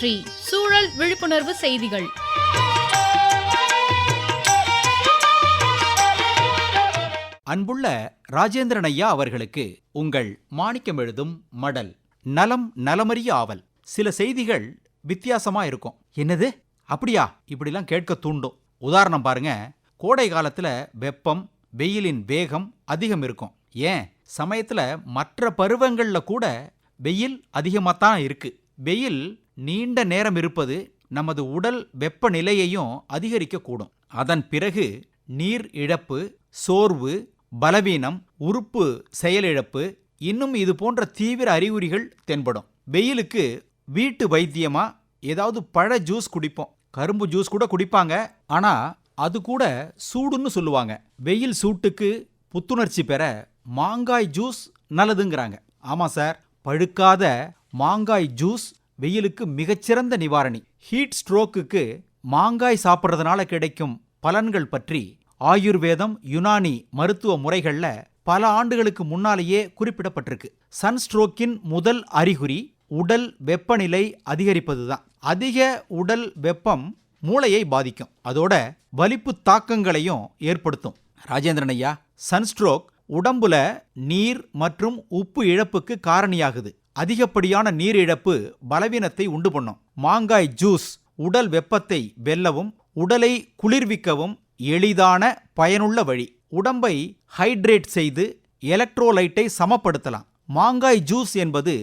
சுற்றி சூழல் விழிப்புணர்வு செய்திகள். அன்புள்ள ராஜேந்திரன் ஐயா அவர்களுக்கு உங்கள் மாணிக்கம் எழுதும் மடல் நலம் நலமறிய ஆவல். சில செய்திகள் வித்தியாசமா இருக்கும். என்னது? அப்படியா? இப்படிலாம் கேட்க தூண்டும். உதாரணம் பாருங்க. கோடை காலத்துல வெப்பம் வெயிலின் வேகம் அதிகம் இருக்கும். ஏன்? சமயத்துல மற்ற பருவங்கள்ல கூட வெயில் அதிகமாக தான் இருக்கு. வெயில் நீண்ட நேரம் இருப்பது நமது உடல் வெப்பநிலையையும் அதிகரிக்கக்கூடும். அதன் பிறகு நீர் இழப்பு சோர்வு பலவீனம் உறுப்பு செயலிழப்பு இன்னும் இது போன்ற தீவிர அறிகுறிகள் தென்படும். வெயிலுக்கு வீட்டு வைத்தியமா? ஏதாவது பழ ஜூஸ் குடிப்போம். கரும்பு ஜூஸ் கூட குடிப்பாங்க. ஆனா அது கூட சூடுன்னு சொல்லுவாங்க. வெயில் சூட்டுக்கு புத்துணர்ச்சி பெற மாங்காய் ஜூஸ் நல்லதுங்கிறாங்க. ஆமா சார் பழுக்காத மாங்காய் ஜூஸ் வெயிலுக்கு மிகச்சிறந்த நிவாரணி. ஹீட் ஸ்ட்ரோக்குக்கு மாங்காய் சாப்பிட்றதுனால கிடைக்கும் பலன்கள் பற்றி ஆயுர்வேதம் யுனானி மருத்துவ முறைகள்ல பல ஆண்டுகளுக்கு முன்னாலேயே குறிப்பிடப்பட்டிருக்கு. சன்ஸ்ட்ரோக்கின் முதல் அறிகுறி உடல் வெப்பநிலை அதிகரிப்பதுதான். அதிக உடல் வெப்பம் மூளையை பாதிக்கும். அதோட வலிப்பு தாக்கங்களையும் ஏற்படுத்தும். ராஜேந்திரன் ஐயா சன்ஸ்ட்ரோக் உடம்புல நீர் மற்றும் உப்பு இழப்புக்கு காரணியாகுது. அதிகப்படியான நீர் இழப்பு பலவீனத்தை உண்டு பண்ணும். மாங்காய் ஜூஸ் உடல் வெப்பத்தை வெல்லவும் உடலை குளிர்விக்கவும் எளிதான பயனுள்ள வழி. உடம்பை ஹைட்ரேட் செய்து எலக்ட்ரோலைட்டை சமப்படுத்தலாம். மாங்காய் ஜூஸ் என்பது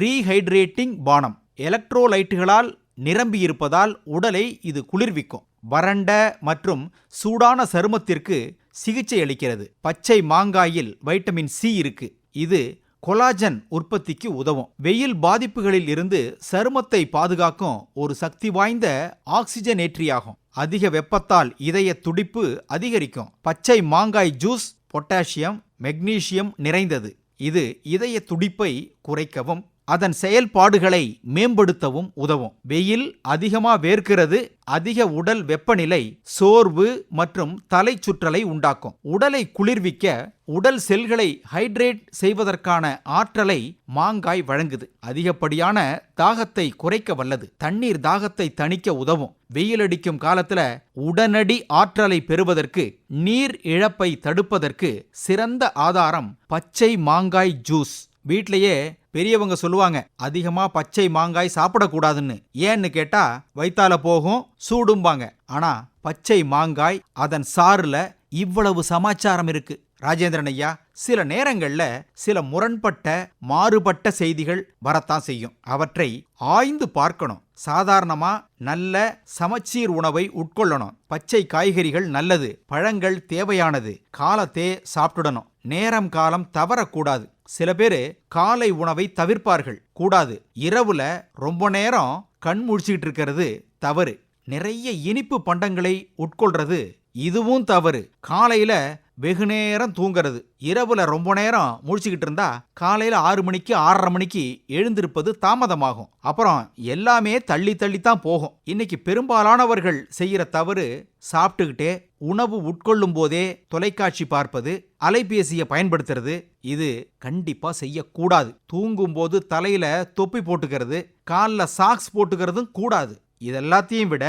ரீஹைட்ரேட்டிங் பானம். எலக்ட்ரோலைட்டுகளால் நிரம்பியிருப்பதால் உடலை இது குளிர்விக்கும். வறண்ட மற்றும் சூடான சருமத்திற்கு சிகிச்சை அளிக்கிறது. பச்சை மாங்காயில் வைட்டமின் சி இருக்கு. இது கொலாஜன் உற்பத்திக்கு உதவும். வெயில் பாதிப்புகளில் இருந்து சருமத்தை பாதுகாக்கும் ஒரு சக்தி வாய்ந்த ஆக்சிஜனேற்றியாகும். அதிக வெப்பத்தால் இதய துடிப்பு அதிகரிக்கும். பச்சை மாங்காய் ஜூஸ் பொட்டாசியம் மெக்னீசியம் நிறைந்தது. இது இதய துடிப்பை குறைக்கவும். அதன் செயல்பாடுகளை மேம்படுத்தவும் உதவும். வெயில் அதிகமாக வேர்க்கிறது அதிக உடல் வெப்பநிலை சோர்வு மற்றும் தலை சுற்றலை உண்டாக்கும். உடலை குளிர்விக்க உடல் செல்களை ஹைட்ரேட் செய்வதற்கான ஆற்றலை மாங்காய் வழங்குது. அதிகப்படியான தாகத்தை குறைக்க வல்லது. தண்ணீர் தாகத்தை தணிக்க உதவும். வெயில் அடிக்கும் காலத்துல உடனடி ஆற்றலை பெறுவதற்கு நீர் இழப்பை தடுப்பதற்கு சிறந்த ஆதாரம் பச்சை மாங்காய் ஜூஸ். வீட்டிலேயே பெரியவங்க சொல்லுவாங்க அதிகமா பச்சை மாங்காய் சாப்பிடக்கூடாதுன்னு. ஏன்னு கேட்டா வைத்தால போகும் சூடும்பாங்க. ஆனா பச்சை மாங்காய் அதன் சாறுல இவ்வளவு சமாச்சாரம் இருக்கு. ராஜேந்திரன் ஐயா சில நேரங்கள்ல சில முரண்பட்ட மாறுபட்ட செய்திகள் வரத்தான் செய்யும். அவற்றை ஆய்ந்து பார்க்கணும். சாதாரணமா நல்ல சமச்சீர் உணவை உட்கொள்ளணும். பச்சை காய்கறிகள் நல்லது பழங்கள் தேவையானது காலத்தே சாப்பிட்டுடணும் நேரம் காலம் தவறக்கூடாது. சில பேரு காலை உணவை தவிர்ப்பார்கள். கூடாது. இரவுல ரொம்ப நேரம் கண் முழிச்சுக்கிட்டு இருக்கிறது தவறு. நிறைய இனிப்பு பண்டங்களை உட்கொள்றது இதுவும் தவறு. காலையில வெகு நேரம் தூங்குறது. இரவுல ரொம்ப நேரம் முழிச்சுக்கிட்டு இருந்தா காலையில ஆறு மணிக்கு ஆறரை மணிக்கு எழுந்திருப்பது தாமதமாகும். அப்புறம் எல்லாமே தள்ளி தள்ளி தான் போகும். இன்னைக்கு பெரும்பாலானவர்கள் செய்யற தவறு சாப்பிட்டுக்கிட்டே உணவு உட்கொள்ளும் போதே தொலைக்காட்சி பார்ப்பது அலைபேசியை பயன்படுத்துறது இது கண்டிப்பா செய்யக்கூடாது. தூங்கும் போது தலையில தொப்பி போட்டுக்கிறது காலில் சாக்ஸ் போட்டுக்கிறதும் கூடாது. இதெல்லாத்தையும் விட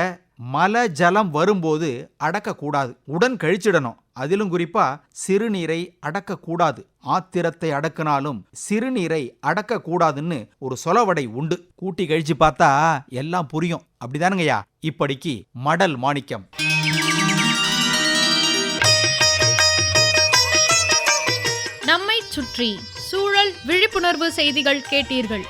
மல ஜலம் வரும்போது அடக்கக்கூடாது. உடன் கழிச்சிடணும். அதிலும் குறிப்பா சிறுநீரை அடக்கக்கூடாது. ஆத்திரத்தை அடக்கினாலும் சிறுநீரை அடக்கக்கூடாதுன்னு ஒரு சொலவடை உண்டு. கூட்டி கழிச்சு பார்த்தா எல்லாம் புரியும். அப்படிதானுங்கய்யா. இப்படிக்கு மடல் மாணிக்கம். நம்மை சுற்றி சூழல் விழிப்புணர்வு செய்திகள் கேட்டீர்கள்.